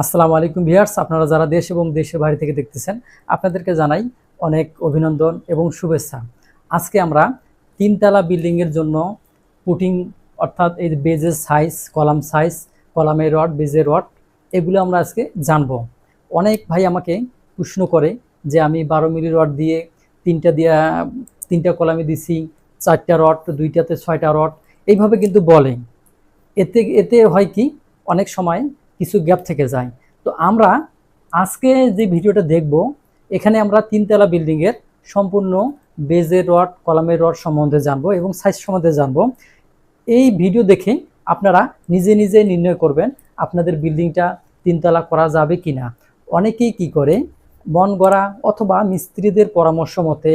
আসসালামু আলাইকুম ভিয়ার্স আপনারা যারা দেশ এবং দেশের বাইরে থেকে দেখতেছেন, আপনাদেরকে জানাই অনেক অভিনন্দন এবং শুভেচ্ছা। আজকে আমরা তিনতলা বিল্ডিংয়ের জন্য পুটিং অর্থাৎ এই বেজের সাইজ কলাম সাইজ কলামের রড বেজের রড এগুলো আমরা আজকে জানব। অনেক ভাই আমাকে প্রশ্ন করে যে আমি বারো মিলি রড দিয়ে তিনটা দিয়া, তিনটা কলামে দিছি, চারটা রড দুইটাতে ছয়টা রড এইভাবে কিন্তু বলে। এতে এতে হয় কি, অনেক সময় কিছু গ্যাপ থেকে যায়। তো আমরা আজকে যে ভিডিওটা দেখব, এখানে আমরা তিনতলা বিল্ডিংয়ের সম্পূর্ণ বেজের রড কলামের রড সম্বন্ধে জানব এবং সাইজ সম্বন্ধে জানব। এই ভিডিও দেখে আপনারা নিজে নিজে নির্ণয় করবেন আপনাদের বিল্ডিংটা তিনতলা করা যাবে কি না অনেকেই কি করে মন গড়া অথবা মিস্ত্রিদের পরামর্শ মতে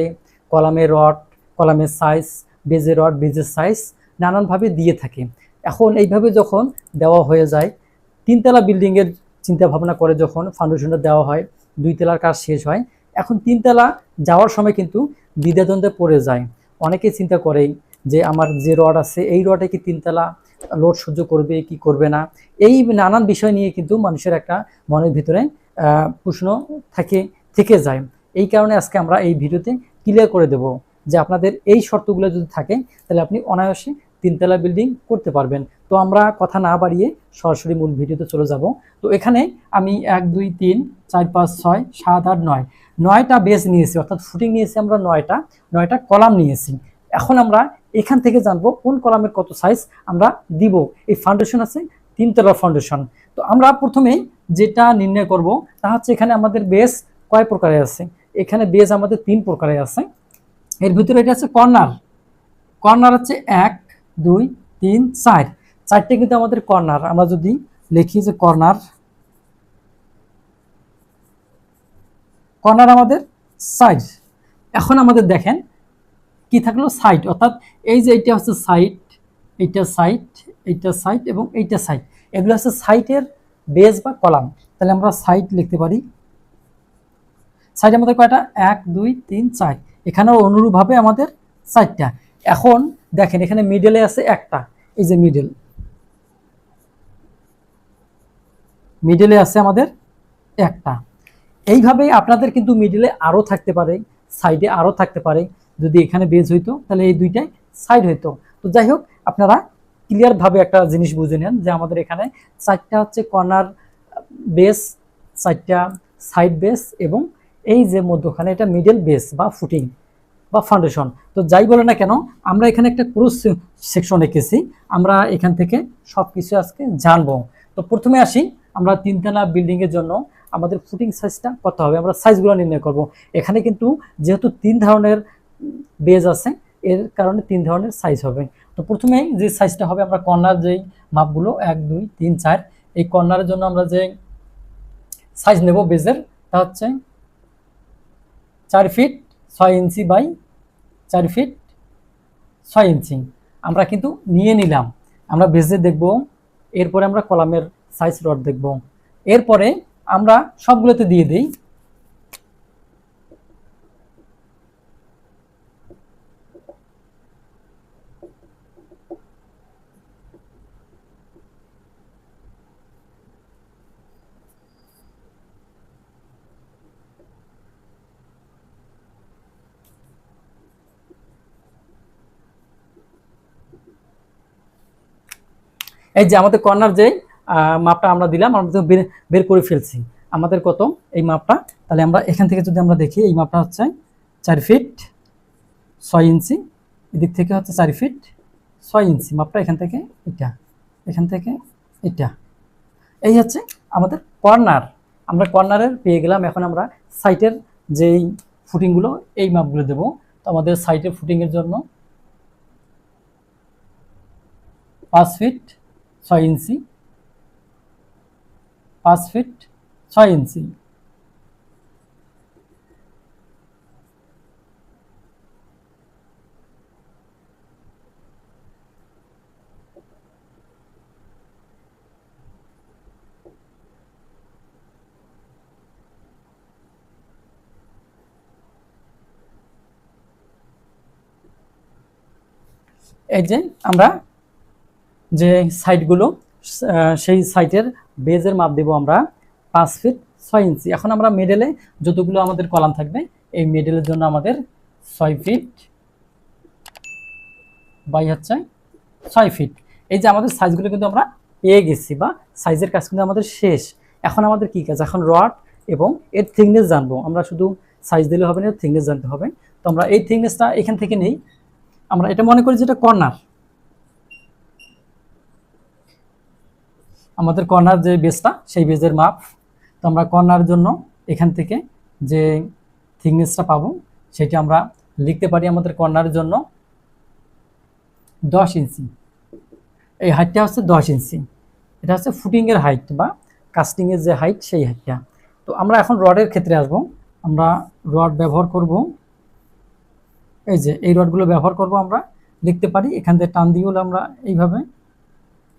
কলামের রড কলামের সাইজ বেজের রড বেজের সাইজ নানানভাবে দিয়ে থাকে। এখন এইভাবে যখন দেওয়া হয়ে যায় তিনতলা বিল্ডিংয়ের চিন্তা ভাবনা করে যখন ফাউন্ডেশনটা দেওয়া হয় দুই তলার কাজ শেষ হয়, এখন তিনতলা যাওয়ার সময় কিন্তু দ্বিধাদ্বন্দ্বে পড়ে যায়। অনেকে চিন্তা করে যে আমার যে রড আছে, এই রডে কি তিনতলা লোড সহ্য করবে, কি করবে না? এই নানান বিষয় নিয়ে কিন্তু মানুষের একটা মনের ভিতরে প্রশ্ন থাকে, থেকে যায়। এই কারণে আজকে আমরা এই ভিডিওতে ক্লিয়ার করে দেব যে আপনাদের এই শর্তগুলো যদি থাকে, তাহলে আপনি অনায়াসে তিনতলা বিল্ডিং করতে পারবেন। তো আমরা কথা না বাড়িয়ে সরাসরি মূল ভিডিওতে চলে যাব। তো এখানে আমি এক, দুই, তিন, চার, পাঁচ, ছয়, সাত, আট, নয়। নয়টা বেস নিয়েছি, অর্থাৎ ফুটিং নিয়েছি আমরা নয়টা। নয়টা কলাম নিয়েছি। এখন আমরা এখান থেকে জানব কোন কলামের কত সাইজ আমরা দিব। এই ফাউন্ডেশন আছে তিনতলা ফাউন্ডেশন তো আমরা প্রথমেই যেটা নির্ণয় করব, তা হচ্ছে এখানে আমাদের বেস কয় প্রকারে আছে? এখানে বেস আমাদের তিন প্রকারে আছে। এর ভিতরে এটা আছে কর্নার। কর্নার হচ্ছে এক, দুই, তিন, চার। চারটে কিন্তু আমাদের কর্নার আমরা যদি লিখি যে কর্নার কর্নার আমাদের সাইড এখন আমাদের দেখেন কি থাকল সাইড অর্থাৎ এই যে এইটা হচ্ছে সাইড এইটা সাইড এইটা সাইড এবং এইটা সাইড এগুলো হচ্ছে সাইটের বেস বা কলাম তাহলে আমরা সাইড লিখতে পারি। সাইড আমাদের কয়টা? এক, দুই, তিন, চার। এখানেও অনুরূপভাবে আমাদের চারটা এখন দেখেন, এখানে মিডলে আছে একটা। এই যে মিডল মিডলে আছে আমাদের একটা। এইভাবেই আপনাদের কিন্তু মিডলে আরও থাকতে পারে সাইডে আরও থাকতে পারে। যদি এখানে বেজ হইতো, তাহলে এই দুইটাই সাইড হইতো। তো যাই হোক, আপনারা ক্লিয়ারভাবে একটা জিনিস বুঝে নেন যে আমাদের এখানে চারটা হচ্ছে কর্নার বেস চারটা সাইড বেস এবং এই যে মধ্যখানে এটা মিডল বেস বা ফুটিং বা ফাউন্ডেশন তো যাই বলে না কেন, আমরা এখানে একটা ক্রুজ সেকশন এঁকেছি। আমরা এখান থেকে সব কিছু আজকে জানব। তো প্রথমে আসি আমরা তিনতলা বিল্ডিংয়ের জন্য আমাদের ফুটিং সাইজটা কত হবে? আমরা সাইজগুলো নির্ণয় করব। এখানে কিন্তু যেহেতু তিন ধরনের বেজ আছে, এর কারণে তিন ধরনের সাইজ হবে। তো প্রথমে যে সাইজটা হবে, আমরা কর্নার যেই মাপগুলো, এক, দুই, তিন, চার, এই কর্নারের জন্য আমরা যে সাইজ নেব বেজের তা হচ্ছে চার ফিট ছয় ইঞ্চি বাই চার ফিট ছয় ইঞ্চি। আমরা কিন্তু নিয়ে নিলাম। আমরা বেজে দেখব, এরপরে আমরা কলামের সাইজ রড দেখব এরপরে আমরা সবগুলোতে দিয়ে দিই। এই যে আমাদের কর্নার যে মাপটা আমরা দিলাম, আমরা বের করে ফেলছি। আমাদের কত? এই মাপটা। তাহলে আমরা এখান থেকে যদি আমরা দেখি, এই মাপটা হচ্ছে চার ফিট ছয় ইঞ্চি, এদিক থেকে হচ্ছে চার ফিট ছয় ইঞ্চি। মাপটা এখান থেকে এটা, এখান থেকে এটা। এই হচ্ছে আমাদের কর্নার। আমরা কর্নারের পেয়ে গেলাম। এখন আমরা সাইটের যেই ফুটিংগুলো, এই মাপগুলো দেবো। তো আমাদের সাইটের ফুটিংয়ের জন্য পাঁচ ফিট ছয় ইঞ্চি পাঁচ ফিট ছয় ইঞ্চি। এই যে আমরা যে সাইটগুলো সেই সাইটের বেজের মাপ দেব আমরা পাঁচ ফিট ছয় ইঞ্চি। এখন আমরা মেডেলে যতগুলো আমাদের কলাম থাকবে, এই মেডেলের জন্য আমাদের ছয় ফিট বাই হচ্ছে ছয় ফিট। এই যে আমাদের সাইজগুলো কিন্তু আমরা পেয়ে গেছি বা সাইজের কাজ কিন্তু আমাদের শেষ। এখন আমাদের কি কাজ? এখন রড এবং এর থিকনেস জানব। আমরা শুধু সাইজ দিলে হবে না থিকনেস জানতে হবে। তো আমরা এই থিকনেসটা এখান থেকে নেই। আমরা এটা মনে করি যেটা কর্নার আমাদের কর্নার যে বেসটা সেই বেজের মাপ। তো আমরা কর্নার জন্য এখান থেকে যে থিকনেসটা পাবো, সেটি আমরা লিখতে পারি আমাদের কর্নারের জন্য দশ ইঞ্চি। এই হাইটটা হচ্ছে দশ ইঞ্চি। এটা হচ্ছে ফুটিংয়ের হাইট বা কাস্টিংয়ের যে হাইট, সেই হাইটটা। তো আমরা এখন রডের ক্ষেত্রে আসব। আমরা রড ব্যবহার করব। এই যে, এই রডগুলো ব্যবহার করব আমরা। লিখতে পারি, এখান থেকে টান দিয়ে হলে আমরা এইভাবে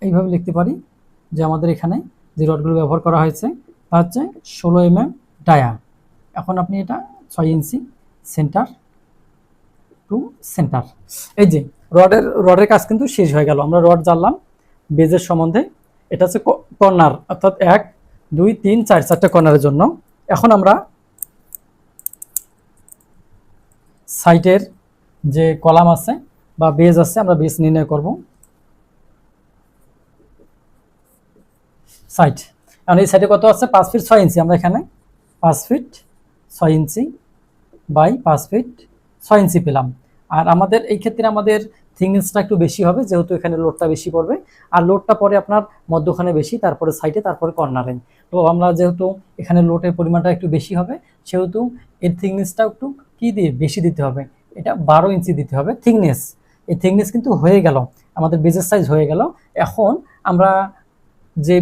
এইভাবে লিখতে পারি। যে আমাদের এখানে যে রডগুলো ব্যবহার করা হয়েছে তা হচ্ছে ষোলো এম এম ডায়া এখন আপনি এটা ছয় ইঞ্চি সেন্টার টু সেন্টার। এই যে রডের রডের কাজ কিন্তু শেষ হয়ে গেল। আমরা রড জানলাম বেজের সম্বন্ধে। এটা হচ্ছে কর্নার, অর্থাৎ এক, দুই, তিন, চার, চারটা কর্নারের জন্য। এখন আমরা সাইটের যে কলাম আছে বা বেজ আছে, আমরা বেজ নির্ণয় করব। সাইট কারণ এই সাইডে কত আছে? পাঁচ ফিট ছয় ইঞ্চি আমরা এখানে পাঁচ ফিট ছয় ইঞ্চি বাই পাঁচ ফিট ছয় ইঞ্চি পেলাম। আর আমাদের, এই ক্ষেত্রে আমাদের থিকনেসটা একটু বেশি হবে, যেহেতু এখানে লোডটা বেশি পড়বে। আর লোডটা পরে আপনার মধ্যখানে বেশি, তারপরে সাইডে তারপরে কর্নারে তো আমরা যেহেতু এখানে লোডের পরিমাণটা একটু বেশি হবে, সেহেতু এর থিকনেসটা একটু কি দিয়ে বেশি দিতে হবে? এটা বারো ইঞ্চি দিতে হবে থিকনেস এই থিকনেস কিন্তু হয়ে গেল, আমাদের বেজের সাইজ হয়ে গেল। এখন আমরা যে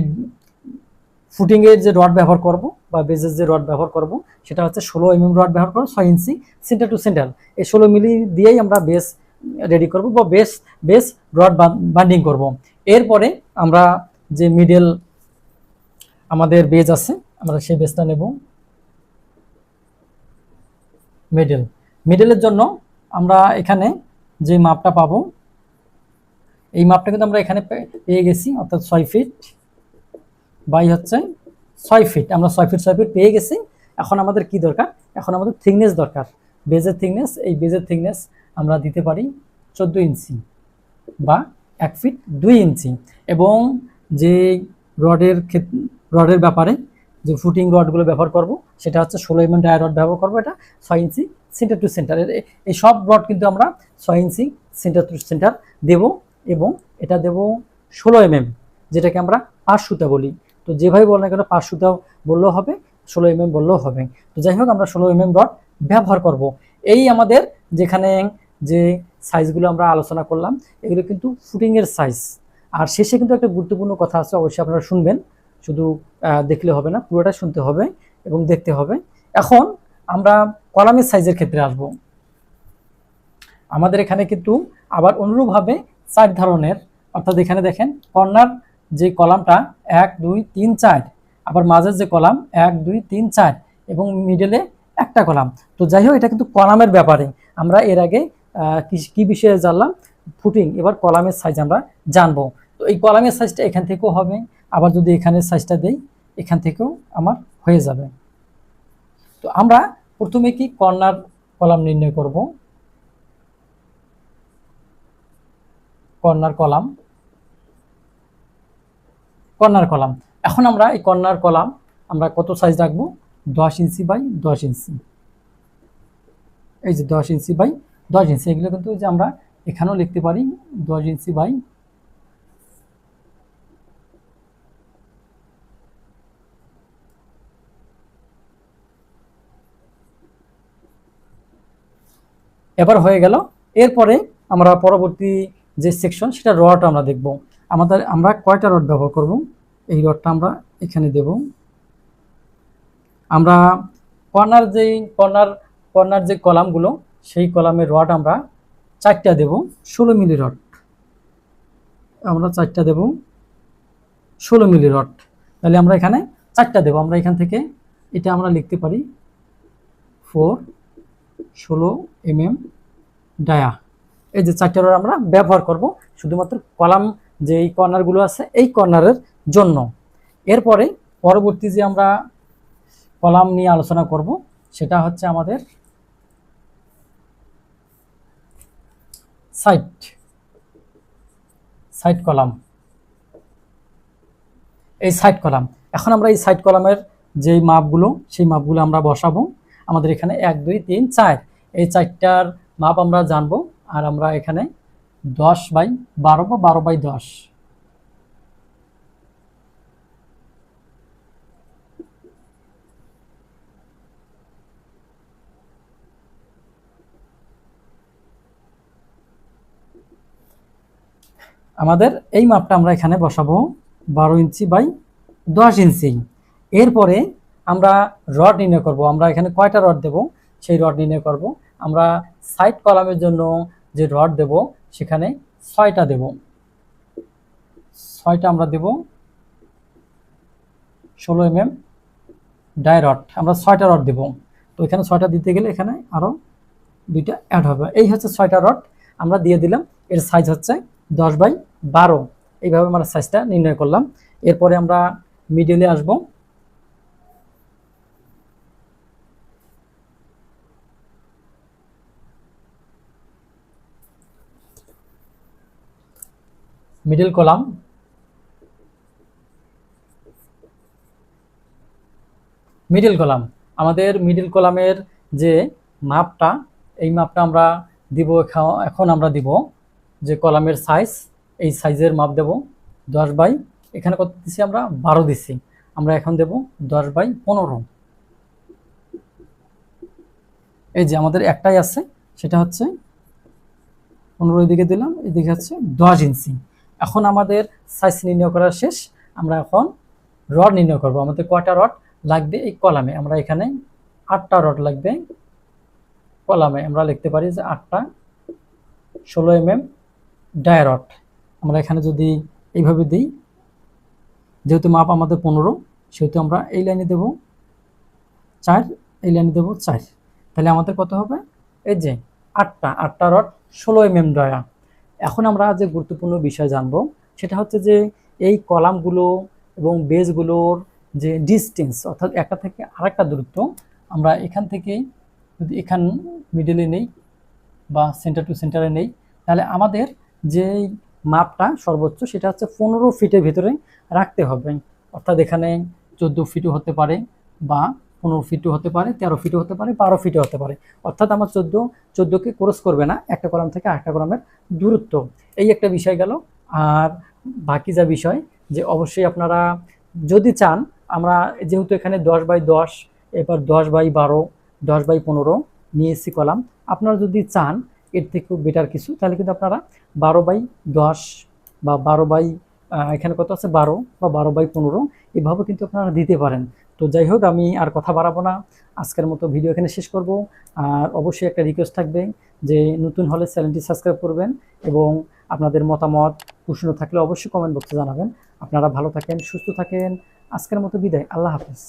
ফুটিংয়ের যে রড ব্যবহার করব বা বেজের যে রড ব্যবহার করব, সেটা হচ্ছে ষোলো এমএম রড ব্যবহার করব, ছয় ইঞ্চি সেন্টার টু সেন্টার। এই ষোলো মিলি দিয়েই আমরা বেস রেডি করব বা বেস বেস রড বান্ডিং করব। এরপরে আমরা যে মিডল আমাদের বেজ আছে, আমরা সেই বেজটা নেব। মিডল মিডলের জন্য আমরা এখানে যে মাপটা পাবো, এই মাপটা কিন্তু আমরা এখানে পেয়ে গেছি, অর্থাৎ ছয় ফিট বাই হচ্ছে ছয় ফিট আমরা ছয় ফিট ছয় ফিট পেয়ে গেছি। এখন আমাদের কি দরকার? এখন আমাদের থিকনেস দরকার। বেজের থিকনেস এই বেজের থিকনেস আমরা দিতে পারি চোদ্দ ইঞ্চি বা এক ফিট দুই ইঞ্চি। এবং যে রডের রডের ব্যাপারে যে ফুটিং রডগুলো ব্যবহার করব, সেটা হচ্ছে ষোলো এম ডায়া রড ব্যবহার করব এটা, ছয় ইঞ্চি সেন্টার টু সেন্টার এই সব রড কিন্তু আমরা ছয় ইঞ্চি সেন্টার টু সেন্টার দেব এবং এটা দেব ষোলো এম যেটাকে আমরা পাঁচ সুতা বলি। তো যেভাবে বল না কেন পাঁচ সুতা বললেও হবে, ষোলো এম এম বললেও হবে। তো যাই হোক, আমরা ষোলো এম রড ব্যবহার করব। এই আমাদের যেখানে যে সাইজগুলো আমরা আলোচনা করলাম, এগুলো কিন্তু ফুটিংয়ের সাইজ আর শেষে কিন্তু একটা গুরুত্বপূর্ণ কথা আছে, অবশ্যই আপনারা শুনবেন। শুধু দেখলে হবে না, পুরোটা শুনতে হবে এবং দেখতে হবে। এখন আমরা কলামের সাইজের ক্ষেত্রে আসব। আমাদের এখানে কিন্তু আবার অনুরূপভাবে চার ধরনের, অর্থাৎ এখানে দেখেন, কর্নার যে কলামটা এক, দুই, তিন, চার। আবার মাঝের যে কলাম, এক, দুই, তিন, চার এবং মিডলে একটা কলাম। তো যাই হোক, এটা কিন্তু কলামের ব্যাপারে। আমরা এর আগে কি- বিষয়ে জানলাম? ফুটিং এবার কলামের সাইজ আমরা জানব। তো এই কলামের সাইজটা এখান থেকেও হবে। আবার যদি এখানে সাইজটা দেই, এখান থেকেও আমার হয়ে যাবে। তো আমরা প্রথমে কি কর্নার কলাম নির্ণয় করব? Corner column. Corner column. এখন আমরা এই কর্নার কলাম আমরা কত সাইজ রাখব? দশ ইঞ্চি বাই দশ ইঞ্চি। এই যে দশ ইঞ্চি বাই দশ ইঞ্চি, এগুলো কিন্তু যে আমরা এখানেও লিখতে পারি দশ ইঞ্চি বাই এবার হয়ে গেল। এরপরে আমরা পরবর্তী যে সেকশন সেটা রড আমরা দেখব। আমাদের আমরা কয়টা রড ব্যবহার করব? এই রডটা আমরা এখানে দেব। আমরা কর্নার যেই কর্নার কর্নার যে কলামগুলো, সেই কলামের রড আমরা চারটা দেব। ষোলো মিলি রড। আমরা চারটা দেব। ষোলো মিলি রড। তাহলে আমরা এখানে চারটা দেব। আমরা এখান থেকে এটা আমরা লিখতে পারি ফোর ষোলো এম এম ডায়া। এই যে চারটা রড আমরা ব্যবহার করব। শুধুমাত্র কলাম যে এই কর্নারগুলো আছে, এই কর্নারের জন্য। এরপরে পরবর্তী যে আমরা কলাম নিয়ে আলোচনা করব, সেটা হচ্ছে আমাদের সাইট সাইট কলাম। এই সাইট কলাম। এখন আমরা এই সাইট কলামের যেই মাপগুলো, সেই মাপগুলো আমরা বসাবো। আমাদের এখানে এক, দুই, তিন, চার। এই চারটার মাপ আমরা জানব, আর আমরা এখানে দশ বাই বারো বা বারো বাই দশ। আমাদের এই মাপটা আমরা এখানে বসাবো বারো ইঞ্চি বাই দশ ইঞ্চি। এরপরে আমরা রড নির্ণয় করব। আমরা এখানে কয়টা রড দেব? সেই রড নির্ণয় করব। আমরা সাইড কলামের জন্য যে রড দেব সেখানে ছয়টা দেব। ছয়টা আমরা দেব। ষোলো এম এম ডাই রড। আমরা ছয়টা রড দেব। তো এখানে ছয়টা দিতে গেলে এখানে আরও দুইটা অ্যাড হবে। এই হচ্ছে ছয়টা রড। আমরা দিয়ে দিলাম। এর সাইজ হচ্ছে দশ বাই বারো। এইভাবে আমরা সাইজটা নির্ণয় করলাম। এরপরে আমরা মিডিলে আসব। মিডল কলাম মিডল কলাম আমাদের মিডল কলামের যে মাপটা, এই মাপটা আমরা দিব এখন আমরা দিব যে কলামের সাইজ এই সাইজের মাপ দেব দশ বাই, এখানে কত দিচ্ছি আমরা? বারো দিচ্ছি আমরা এখন দেব দশ বাই পনেরো। এই যে আমাদের একটাই আছে, সেটা হচ্ছে পনেরো এদিকে দিলাম, এদিকে হচ্ছে দশ ইঞ্চি। এখন আমাদের সাইজ নির্ণয় করা শেষ। আমরা এখন রড নির্ণয় করব। আমাদের কয়টা রড লাগবে এই কলামে? আমরা এখানে আটটা রড লাগবে কলামে। আমরা লিখতে পারি যে আটটা ষোলো এম এম ডায়রট আমরা এখানে যদি এইভাবে দিই, যেহেতু মাপ আমাদের পনেরো, সেহেতু আমরা এই লাইনে দেব চার, এই লাইনে দেব চার। তাহলে আমাদের কত হবে? এই যে আটটা আটটা রড ষোলো এম এম ডয়া এখন আমরা যে গুরুত্বপূর্ণ বিষয় জানব, সেটা হচ্ছে যে এই কলামগুলো এবং বেজগুলোর যে ডিস্টেন্স অর্থাৎ একটা থেকে আরেকটা দূরত্ব, আমরা এখান থেকে যদি এখান মিডলে নেই বা সেন্টার টু সেন্টারে নেই, তাহলে আমাদের যে মাপটা সর্বোচ্চ সেটা হচ্ছে পনেরো ফিটের ভিতরে রাখতে হবে। অর্থাৎ এখানে চোদ্দ ফিটও হতে পারে বা পনেরো ফিটও হতে পারে, তেরো ফিটও হতে পারে, বারো ফিটও হতে পারে। অর্থাৎ আমার চোদ্দ, চোদ্দোকে ক্রস করবে না, একটা কলাম থেকে আরেকটা কলামের দূরত্ব। এই একটা বিষয় গেল। আর বাকি যা বিষয়, যে অবশ্যই আপনারা যদি চান, আমরা যেহেতু এখানে দশ বাই দশ, এবার দশ বাই বারো, দশ বাই পনেরো নিয়ে এসছি কলাম, আপনারা যদি চান, এর থেকেও বেটার কিছু, তাহলে কিন্তু আপনারা বারো বাই দশ বা বারো বাই এখানে কত আছে? বারো বা বারো বাই পনেরো, এভাবে কিন্তু আপনারা দিতে পারেন। তো যাই হোক, আমি আর কথা বাড়াবো না। আজকের মতো ভিডিও এখানে শেষ করব। আর অবশ্যই একটা রিকোয়েস্ট থাকবে যে নতুন হলে চ্যানেলটি সাবস্ক্রাইব করবেন এবং আপনাদের মতামত, প্রশ্ন থাকলে অবশ্যই কমেন্ট বক্সে জানাবেন। আপনারা ভালো থাকেন, সুস্থ থাকেন। আজকের মতো বিদায়। আল্লাহ হাফেজ।